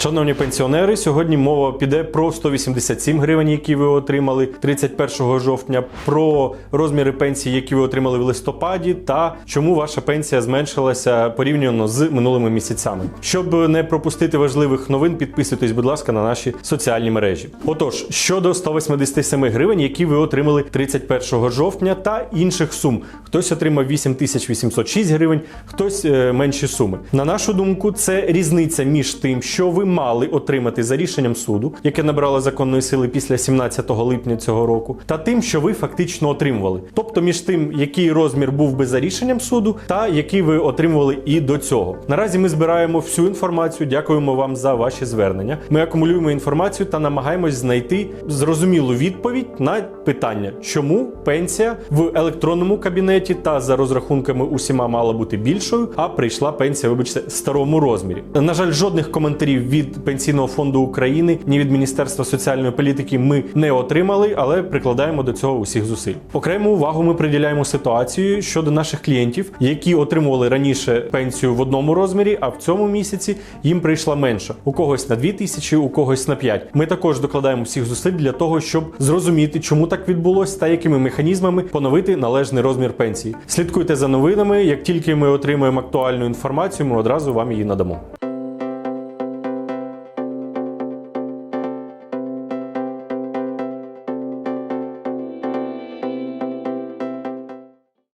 Шановні пенсіонери, сьогодні мова піде про 187 гривень, які ви отримали 31 жовтня, про розміри пенсії, які ви отримали в листопаді, та чому ваша пенсія зменшилася порівняно з минулими місяцями. Щоб не пропустити важливих новин, підписуйтесь, будь ласка, на наші соціальні мережі. Отож, щодо 187 гривень, які ви отримали 31 жовтня, та інших сум. Хтось отримав 8806 гривень, хтось е, менші суми. На нашу думку, це різниця між тим, що ви мали отримати за рішенням суду, яке набрало законної сили після 17 липня цього року, та тим, що ви фактично отримували. Тобто між тим, який розмір був би за рішенням суду, та який ви отримували і до цього. Наразі ми збираємо всю інформацію. Дякуємо вам за ваші звернення. Ми акумулюємо інформацію та намагаємось знайти зрозумілу відповідь на питання, чому пенсія в електронному кабінеті та за розрахунками усіма мала бути більшою, а прийшла пенсія, вибачте, старому розмірі. На жаль, жодних коментарів від Пенсійного фонду України ні від Міністерства соціальної політики ми не отримали, але прикладаємо до цього усіх зусиль. Окрему увагу ми приділяємо ситуацію щодо наших клієнтів, які отримували раніше пенсію в одному розмірі, а в цьому місяці їм прийшла менша. У когось на 2 тисячі, у когось на 5. Ми також докладаємо всіх зусиль для того, щоб зрозуміти, чому так відбулося та якими механізмами поновити належний розмір пенсії. Слідкуйте за новинами. Як тільки ми отримаємо актуальну інформацію, ми одразу вам її надамо.